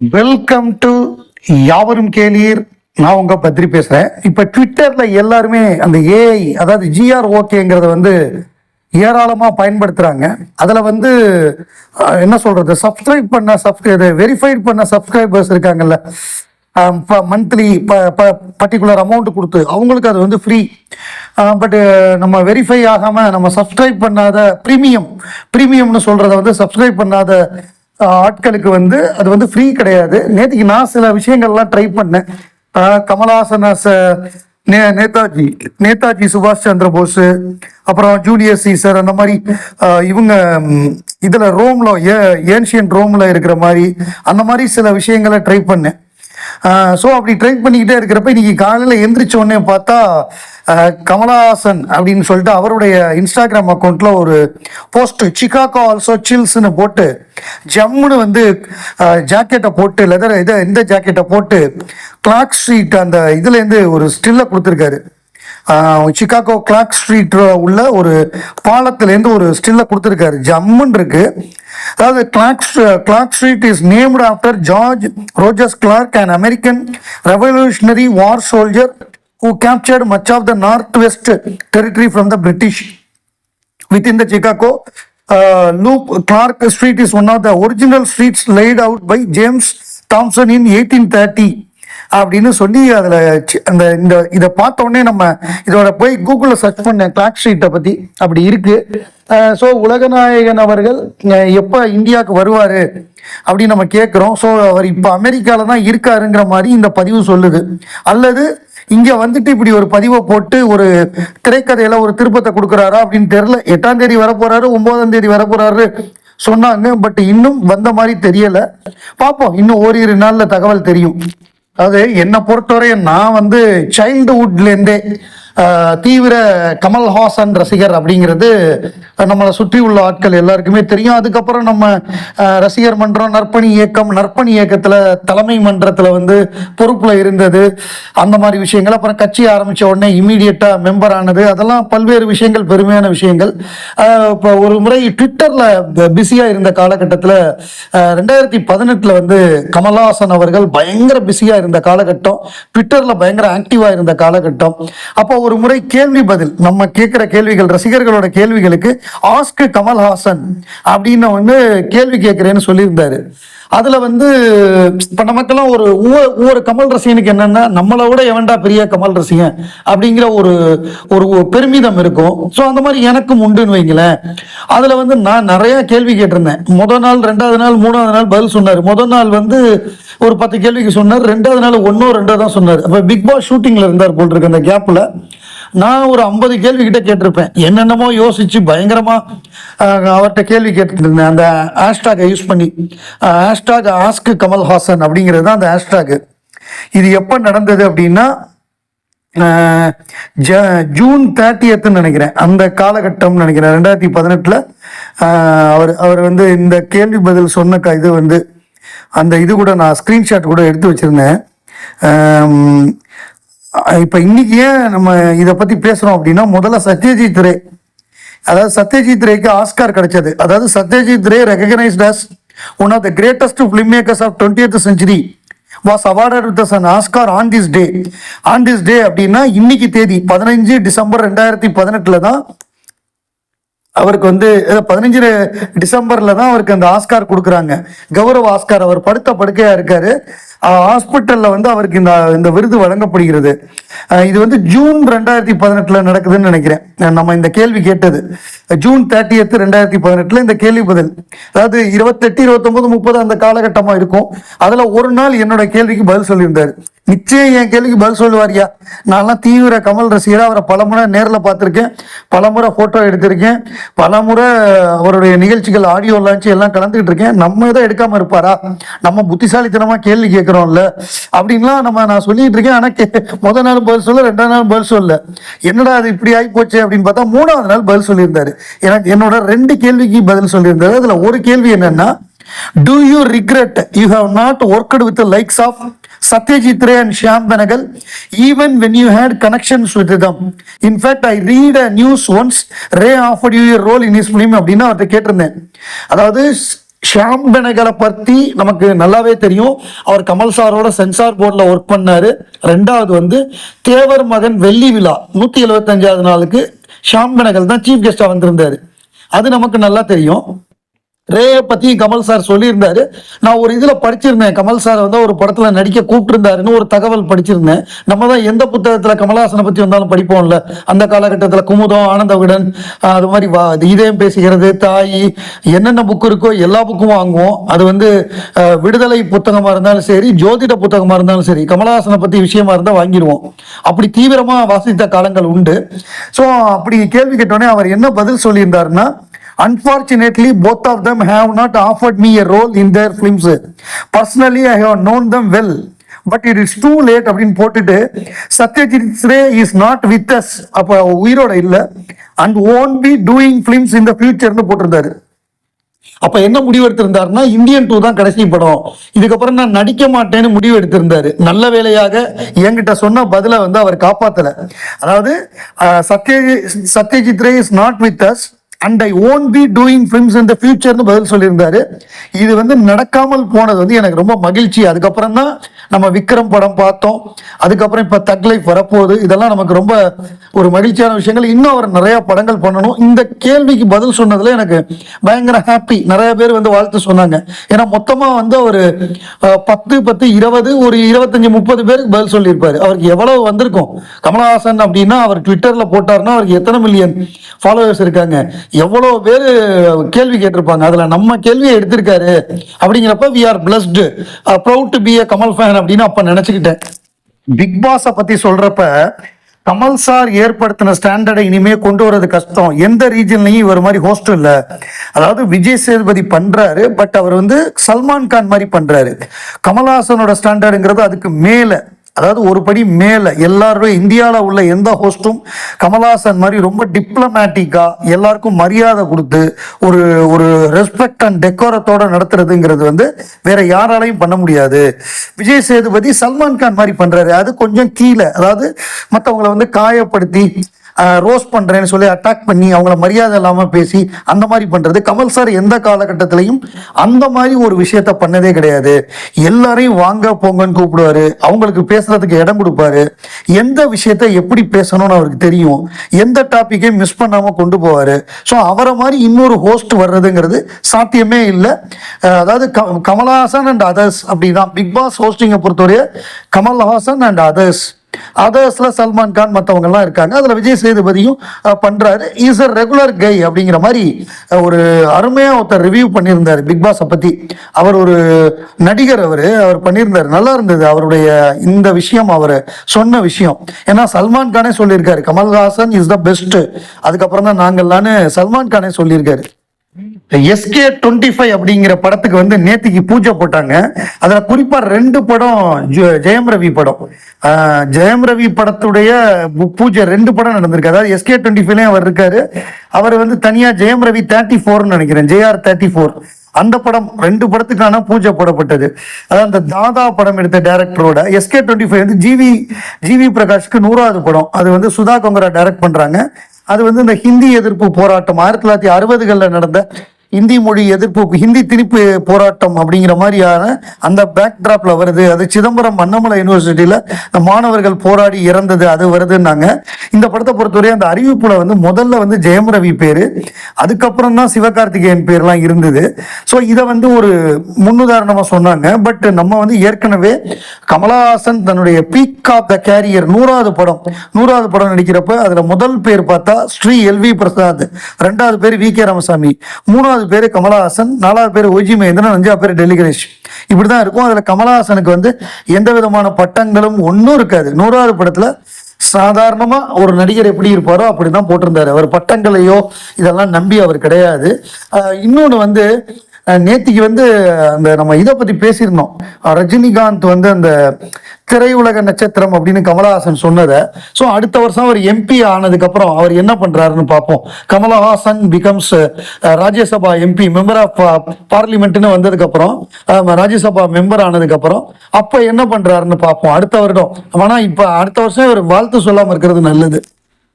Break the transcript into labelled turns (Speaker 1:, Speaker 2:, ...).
Speaker 1: Welcome to யாவரும் கேளீர். நான் உங்க பத்ரி பேசுறேன். இப்ப ட்விட்டர்ல எல்லாருமே அந்த ஏஐ அதாவது ஜிஆர் ஓகேங்கிறத வந்து ஏராளமா பயன்படுத்துறாங்க. அதுல வந்து என்ன சொல்றது? சப்ஸ்கிரைப் பண்ண சப்ஸ்கிரை வெரிஃபைட் பண்ண சப்ஸ்கிரைபர்ஸ் இருக்காங்கல்ல. மந்த்லி பர்டிகுலர் அமௌண்ட் கொடுத்து அவங்களுக்கு அது வந்து ஃப்ரீ பட் நம்ம வெரிஃபை ஆகாமல் நம்ம சப்ஸ்கிரைப் பண்ணாத ப்ரீமியம் ப்ரீமியம்னு சொல்கிறத வந்து சப்ஸ்கிரைப் பண்ணாத ஆட்களுக்கு வந்து அது வந்து ஃப்ரீ கிடையாது. நேற்றுக்கு நான் சில விஷயங்கள்லாம் ட்ரை பண்ணேன். கமலஹாசன் நே நேதாஜி நேதாஜி சுபாஷ் சந்திர போஸ் அப்புறம் ஜூலியஸ் சீசர் அந்த மாதிரி இவங்க இதில் ரோமில் ஏ ஏன்ஷியன் ரோமில் இருக்கிற மாதிரி அந்த மாதிரி சில விஷயங்களை ட்ரை பண்ணேன். ஸோ அப்படி ட்ரை பண்ணிக்கிட்டே இருக்கிறப்ப இன்னைக்கு காலையில் எந்திரிச்ச உடனே பார்த்தா கமலஹாசன் அப்படின்னு சொல்லிட்டு அவருடைய இன்ஸ்டாகிராம் அக்கௌண்ட்டில் ஒரு போஸ்ட்டு சிகாகோ ஆல்சோ சில்ஸ்னு போட்டு ஜம்முன்னு வந்து ஜாக்கெட்டை போட்டு லெதர் இதை இந்த ஜாக்கெட்டை போட்டு கிளாக் ஸ்ட்ரீட் அந்த இதுலேருந்து ஒரு ஸ்டில்லை கொடுத்துருக்காரு. சிக்காகோ கிளாக் ஸ்ட்ரீட் உள்ள ஒரு பாலத்திலேருந்து ஒரு ஸ்டில்ல கொடுத்துருக்காரு ஜம்முன் இருக்கு அதாவது Clark Clark Street is named after George Rogers Clark and American Revolutionary War soldier who captured much of the North West Territory from the British with in the Chicago Loop Clark Street is one of the original streets laid out by James Thompson in eighteen thirty அப்படின்னு சொல்லி அதில் அந்த இந்த இதை பார்த்த உடனே நம்ம இதோட போய் கூகுளில் சர்ச் பண்ணேன் கிளாக் ஸ்ட்ரீட்டை பற்றி அப்படி இருக்கு. ஸோ உலகநாயகன் அவர்கள் எப்போ இந்தியாவுக்கு வருவார் அப்படின்னு நம்ம கேட்குறோம் ஸோ அவர் இப்போ அமெரிக்காவில் தான் இருக்காருங்கிற மாதிரி இந்த பதிவு சொல்லுது. அல்லது இங்கே வந்துட்டு இப்படி ஒரு பதிவை போட்டு ஒரு திரைக்கதையில் ஒரு திருப்பத்தை கொடுக்குறாரா அப்படின்னு தெரில எட்டாம் தேதி வர போறாரு தேதி வர சொன்னாங்க. பட் இன்னும் வந்த மாதிரி தெரியலை. பார்ப்போம். இன்னும் ஓரிரு நாளில் தகவல் தெரியும். அதாவது என்னை பொறுத்தவரையும் நான் வந்து சைல்டுஹுட்லேருந்தே தீவிர கமல்ஹாசன் ரசிகர் அப்படிங்கிறது நம்மளை சுற்றி உள்ள ஆட்கள் எல்லாருக்குமே தெரியும். அதுக்கப்புறம் நம்ம ரசிகர் மன்றம் நற்பணி இயக்கம் நற்பணி இயக்கத்தில் தலைமை மன்றத்தில் வந்து பொறுப்பில் இருந்தது. அந்த மாதிரி விஷயங்கள். அப்புறம் கட்சி ஆரம்பித்த உடனே இமீடியட்டாக மெம்பர் ஆனது. அதெல்லாம் பல்வேறு விஷயங்கள் பெருமையான விஷயங்கள். இப்போ ஒரு முறை ட்விட்டரில் பிஸியாக இருந்த காலகட்டத்தில் ரெண்டாயிரத்தி பதினெட்டில் வந்து கமல்ஹாசன் அவர்கள் பயங்கர பிஸியாக இருந்த காலகட்டம். ட்விட்டரில் பயங்கர ஆக்டிவாக இருந்த காலகட்டம். அப்போ ஒரு முறை கேள்வி பதில். நம்ம கேட்குற கேள்விகள் ரசிகர்களோட கேள்விகளுக்கு ஆஸ்க் கமல்ஹாசன் அப்படின்னு வந்து கேள்வி கேட்குறேன்னு சொல்லியிருந்தாரு. அதுல வந்து இப்ப நமக்கெல்லாம் ஒரு ஒவ்வொரு கமல் ரசிகனுக்கு என்னன்னா நம்மளை விட எவன்டா பெரிய கமல் ரசிகன் அப்படிங்கிற ஒரு ஒரு பெருமிதம் இருக்கும். ஸோ அந்த மாதிரி எனக்கும் உண்டுன்னு வைங்களேன். அதுல வந்து நான் நிறைய கேள்வி கேட்டிருந்தேன். முதல் நாள் ரெண்டாவது நாள் மூணாவது நாள் பதில் சொன்னார். முதல் நாள் வந்து ஒரு பத்து கேள்விக்கு சொன்னார். ரெண்டாவது நாள் ஒன்னோ ரெண்டோ தான் சொன்னார். அப்போ பிக் பாஸ் ஷூட்டிங்ல இருந்தார் போல் இருக்கு அந்த கேப்ல நான் ஒரு ஐம்பது கேள்வி கிட்ட கேட்டிருப்பேன். என்னென்னமோ யோசிச்சு பயங்கரமா அவர்கிட்ட கேள்வி கேட்டுருந்தேன் இருந்தேன் அந்த ஹேஷ்டாகை யூஸ் பண்ணி ஹேஷ்டாக் ஆஸ்க் கமல்ஹாசன் அப்படிங்கிறது தான் அந்த ஹேஷ்டாக் இது எப்போ நடந்தது அப்படின்னா ஜ- ஜூன் தேர்ட்டியத்துன்னு நினைக்கிறேன். அந்த காலகட்டம்னு நினைக்கிறேன். ரெண்டாயிரத்தி பதினெட்டில் அவர் அவர் வந்து இந்த கேள்வி பதில் சொன்ன க- இது வந்து அந்த இது கூட நான் ஸ்க்ரீன்ஷாட் கூட எடுத்து வச்சிருந்தேன். இப்போ இன்னைக்கு ஏன் நம்ம இதை பற்றி பேசுகிறோம் அப்படின்னா முதல்ல சத்யஜித் ரே. அதாவது சத்யஜித் ரேக்கு ஆஸ்கார் கிடைச்சது. அதாவது Satyajit Ray recognised as one of the greatest film makers of twenty century was awarded with an Oscar on this day on this day அப்படின்னா இன்னைக்கு தேதி பதினஞ்சு டிசம்பர் ரெண்டாயிரத்தி பதினெட்டில் தான் அவருக்கு வந்து பதினஞ்சு டிசம்பர்ல தான் அவருக்கு அந்த ஆஸ்கார் கொடுக்குறாங்க. கௌரவ ஆஸ்கார் அவர் படுத்த படுக்கையா இருக்காரு. ஹாஸ்பிட்டலில் வந்து அவருக்கு இந்த இந்த விருது வழங்கப்படுகிறது. இது வந்து ஜூன் ரெண்டாயிரத்தி பதினெட்டில் நடக்குதுன்னு நினைக்கிறேன். நம்ம இந்த கேள்வி கேட்டது. ஜூன் தேர்ட்டியத்து ரெண்டாயிரத்தி பதினெட்டில் இந்த கேள்வி பதில். அதாவது இருபத்தெட்டு இருபத்தொம்போது முப்பது அந்த காலகட்டமாக இருக்கும். அதில் ஒரு நாள் என்னோட கேள்விக்கு பதில் சொல்லியிருந்தார். நிச்சயம் என் கேள்விக்கு பதில் சொல்லுவாரியா நான்லாம் தீவிர கமல் ரசிகராக அவரை பலமுறை நேரில் பார்த்துருக்கேன். பலமுறை ஃபோட்டோ எடுத்திருக்கேன். பல முறை அவருடைய நிகழ்ச்சிகள் ஆடியோ லான்ச்சு எல்லாம் கலந்துக்கிட்டு இருக்கேன். நம்ம இதை எடுக்காமல் இருப்பாரா? நம்ம புத்திசாலித்தனமாக கேள்வி கேட்குறோம். கேட்குறோம்ல அப்படின்லாம் நம்ம நான் சொல்லிட்டு இருக்கேன். ஆனால் முதல் முத நாள் பதில் சொல்ல ரெண்டாவது நாள் பதில் சொல்ல. என்னடா அது இப்படி ஆகி போச்சு அப்படின்னு பார்த்தா மூணாவது நாள் பதில் சொல்லியிருந்தாரு. எனக்கு என்னோட ரெண்டு கேள்விக்கு பதில் சொல்லியிருந்தாரு. அதில் ஒரு கேள்வி என்னன்னா do you regret you have not worked with likes of Satyajit Ray and Shyam Benegal even when you had connections with them in fact I read a news once Ray offered you offered role in his in அப்படின்னு அவர்கிட்ட கேட்டிருந்தேன். அதாவது ஷியாம் பெனகலை பற்றி நமக்கு நல்லாவே தெரியும். அவர் கமல் சாரோட sensor போர்டில் ஒர்க் பண்ணார். ரெண்டாவது வந்து தேவர் மகன் வெள்ளி விழா நூற்றி எழுபத்தஞ்சாவது நாளுக்கு ஷியாம் பெனகல் தான் சீஃப் கெஸ்டாக வந்திருந்தார். அது நமக்கு நல்லா தெரியும். ரேயை பத்தி கமல் சார் சொல்லியிருந்தாரு. நான் ஒரு இதுல படிச்சிருந்தேன். கமல் சார் வந்து ஒரு படத்துல நடிக்க கூப்பிட்டுருந்தாருன்னு ஒரு தகவல் படிச்சிருந்தேன். நம்ம தான் எந்த புத்தகத்துல கமல்ஹாசனை பத்தி வந்தாலும் படிப்போம்ல. அந்த காலகட்டத்தில் குமுதம் ஆனந்த விகடன் அது மாதிரி வா இதயம் பேசுகிறது தாய் என்னென்ன புக்கு இருக்கோ எல்லா புக்கும் வாங்குவோம். அது வந்து விடுதலை புத்தகமா இருந்தாலும் சரி ஜோதிட புத்தகமா இருந்தாலும் சரி கமல்ஹாசனை பத்தி விஷயமா இருந்தால் வாங்கிடுவோம். அப்படி தீவிரமா வாசித்த காலங்கள் உண்டு. ஸோ அப்படி கேள்வி கேட்டோடனே அவர் என்ன பதில் சொல்லியிருந்தாருன்னா Unfortunately, both of them have not offered me a role in their films. Personally, I have known them well. But it is too late அப்படின்னு போட்டுட்டு Satyajit Ray is not with us அப்போ உயிரோட இல்லை. And won't be doing films இந்த ஃபியூச்சர்னு போட்டிருந்தாரு. அப்ப என்ன முடிவு எடுத்திருந்தாருன்னா இந்தியன் டூ தான் கடைசி படம். இதுக்கப்புறம் நான் நடிக்க மாட்டேன்னு முடிவு எடுத்திருந்தாரு. நல்ல வேலையாக என்கிட்ட சொன்ன பதில வந்து அவர் காப்பாத்தல. அதாவது Satya Satyajit Ray is not with us and I won't be doing films இந்த ஃபியூச்சர்னு பதில் சொல்லியிருந்தாரு. இது வந்து நடக்காமல் போனது வந்து எனக்கு ரொம்ப மகிழ்ச்சி. அதுக்கப்புறம் தான் நம்ம விக்ரம் படம் பார்த்தோம். அதுக்கப்புறம் இப்போ தக் லைஃப் வரப்போகுது. இதெல்லாம் நமக்கு ரொம்ப ஒரு மகிழ்ச்சியான விஷயங்கள். இன்னும் அவர் நிறையா படங்கள் பண்ணணும். இந்த கேள்விக்கு பதில் சொன்னதில் எனக்கு பயங்கர ஹாப்பி நிறைய பேர் வந்து வாழ்த்து சொன்னாங்க. ஏன்னா மொத்தமாக வந்து ஒரு பத்து பத்து இருபது ஒரு இருபத்தஞ்சி முப்பது பேருக்கு பதில் சொல்லியிருப்பார். அவருக்கு எவ்வளவு வந்திருக்கும்? கமலஹாசன் அப்படின்னா அவர் ட்விட்டரில் போட்டாருன்னா அவருக்கு எத்தனை மில்லியன் ஃபாலோவர்ஸ் இருக்காங்க? எவ்வளோ பேர் கேள்வி கேட்டிருப்பாங்க. அதில் நம்ம கேள்வியை எடுத்திருக்காரு. அப்படிங்கிறப்ப we are blessed proud to be a Kamal fan அப்படின்னு அப்போ நினச்சிக்கிட்டேன். பிக் பாஸை பற்றி சொல்கிறப்ப கமல் சார் ஏற்படுத்தின ஸ்டாண்டர்டை இனிமே கொண்டு வரது கஷ்டம். எந்த ரீஜன்லையும் இவர் மாதிரி ஹோஸ்ட் இல்லை. அதாவது விஜய் சேதுபதி பண்றாரு பட் அவர் வந்து சல்மான் கான் மாதிரி பண்றாரு. கமல்ஹாசனோட ஸ்டாண்டர்டுங்கிறது அதுக்கு மேலே. அதாவது ஒரு படி மேலே எல்லாருமே இந்தியாவில் உள்ள எந்த ஹோஸ்ட்டும் கமல்ஹாசன் மாதிரி ரொம்ப டிப்ளமேட்டிக்காக எல்லாருக்கும் மரியாதை கொடுத்து ஒரு ஒரு ரெஸ்பெக்ட் அண்ட் டெக்கோரத்தோட நடத்துறதுங்கிறது வந்து வேற யாராலையும் பண்ண முடியாது. விஜய் சேதுபதி சல்மான் கான் மாதிரி பண்ணுறாரு அது கொஞ்சம் கீழே. அதாவது மற்றவங்களை வந்து காயப்படுத்தி ரோஸ் பண்ணுறேன்னு சொல்லி அட்டாக் பண்ணி அவங்கள மரியாதை இல்லாமல் பேசி அந்த மாதிரி பண்ணுறது கமல் சார் எந்த காலகட்டத்திலையும் அந்த மாதிரி ஒரு விஷயத்த பண்ணதே கிடையாது. எல்லாரையும் வாங்க போங்கன்னு கூப்பிடுவாரு. அவங்களுக்கு பேசுறதுக்கு இடம் கொடுப்பாரு. எந்த விஷயத்த எப்படி பேசணும்னு அவருக்கு தெரியும். எந்த டாப்பிக்கையும் மிஸ் பண்ணாமல் கொண்டு போவார். ஸோ அவரை மாதிரி இன்னொரு ஹோஸ்ட் வர்றதுங்கிறது சாத்தியமே இல்லை. அதாவது க- கமல்ஹாசன் அண்ட் அதர்ஸ் அப்படிதான். பிக் பாஸ் ஹோஸ்டிங்கை பொறுத்தவரைய கமல்ஹாசன் அண்ட் அதர்ஸ் அதர்ஸ்ல சல்மான் கான் மற்றவங்க எல்லாம் இருக்காங்க. அதுல விஜய் சேதுபதியும் பண்ணுறாரு பண்றாரு. இஸ் அ ரெகுலர் கை அப்படிங்கிற மாதிரி ஒரு அருமையா ஒருத்தர் ரிவ்யூ பண்ணியிருந்தாரு. பிக் பாஸை பத்தி. அவர் ஒரு நடிகர் அவர். அவர் பண்ணியிருந்தாரு. நல்லா இருந்தது அவருடைய இந்த விஷயம் அவர் சொன்ன விஷயம். ஏன்னா சல்மான் கானே சொல்லியிருக்காரு. கமல்ஹாசன் இஸ் த பெஸ்ட் அதுக்கப்புறம் தான் நாங்கள்லான்னு சல்மான் கானே சொல்லியிருக்காரு. எஸ்கே டுவெண்ட்டி ஃபைவ் அப்படிங்கிற படத்துக்கு வந்து நேத்திக்கு பூஜை போட்டாங்க. அதுல குறிப்பா ரெண்டு படம் ஜெயம் ரவி படம். ஆஹ் ஜெயம் ரவி படத்துடைய பூஜை ரெண்டு படம் நடந்திருக்கு. அதாவது எஸ்கே டுவெண்ட்டி ஃபைவ்லயும் அவர் இருக்காரு. அவர் வந்து தனியா ஜெயம் ரவி தேர்ட்டி ஃபோர்னு நினைக்கிறேன். ஜேஆர் தேர்ட்டி ஃபோர் அந்த படம் ரெண்டு படத்துக்கான பூஜை போடப்பட்டது. அதாவது அந்த தாதா படம் எடுத்த டைரக்டரோட எஸ்கே டுவெண்ட்டி ஃபைவ் வந்து ஜிவி ஜிவி பிரகாஷ்க்கு நூறாவது படம். அது வந்து சுதா கொங்கரா டைரக்ட் பண்றாங்க. அது வந்து இந்த ஹிந்தி எதிர்ப்பு போராட்டம் ஆயிரத்தி தொள்ளாயிரத்தி அறுபதுகளில் நடந்த இந்தி மொழி எதிர்ப்பு ஹிந்தி திணிப்பு போராட்டம் அப்படிங்கிற மாதிரியான அந்த பேக் டிராப்ல வருது. அது சிதம்பரம் அண்ணாமலை யூனிவர்சிட்டியில மாணவர்கள் போராடி இறந்தது அது வருதுன்னாங்க. இந்த படத்தை பொறுத்தவரை அந்த அறிவிப்புல வந்து முதல்ல வந்து ஜெயம் ரவி பேரு அதுக்கப்புறம் தான் சிவகார்த்திகேயன் பேர்லாம் இருந்தது. ஸோ இதை வந்து ஒரு முன்னுதாரணமா சொன்னாங்க. பட் நம்ம வந்து ஏற்கனவே கமலஹாசன் தன்னுடைய பீக் ஆஃப் த கேரியர் நூறாவது படம் நூறாவது படம் நடிக்கிறப்ப அதுல முதல் பேர் பார்த்தா ஸ்ரீ எல்வி பிரசாத் ரெண்டாவது பேர் வி கே ராமசாமி மூணாவது பேர் கமலஹாசன் நாலாவது பேர் ஒஜி மகேந்திரன் அஞ்சாவது பேர் டெல்லி கணேஷ். இப்படிதான் இருக்கும். அதுல கமலஹாசனுக்கு வந்து எந்த விதமான பட்டங்களும் ஒன்றும் இருக்காது. நூறாவது படத்துல சாதாரணமாக ஒரு நடிகர் எப்படி இருப்பாரோ அப்படிதான் போட்டிருந்தாரு. அவர் பட்டங்களையோ இதெல்லாம் நம்பி அவர் கிடையாது. ஆஹ் இன்னொன்னு வந்து நேத்திக்கு வந்து அந்த நம்ம இதை பத்தி பேசியிருந்தோம். ரஜினிகாந்த் வந்து அந்த திரையுலக நட்சத்திரம் அப்படின்னு கமலஹாசன் சொன்னதை. ஸோ அடுத்த வருஷம் அவர் எம்பி ஆனதுக்கு அப்புறம் அவர் என்ன பண்றாருன்னு பார்ப்போம். Kamal Haasan becomes Rajya Sabha MP member of பார்லிமெண்ட்னு வந்ததுக்கு அப்புறம் ராஜ்யசபா மெம்பர் ஆனதுக்கு அப்புறம் அப்ப என்ன பண்றாருன்னு பார்ப்போம். அடுத்த வருடம். ஆனால் இப்போ அடுத்த வருஷம் இவர் வாழ்த்து சொல்லாமல் இருக்கிறது நல்லது.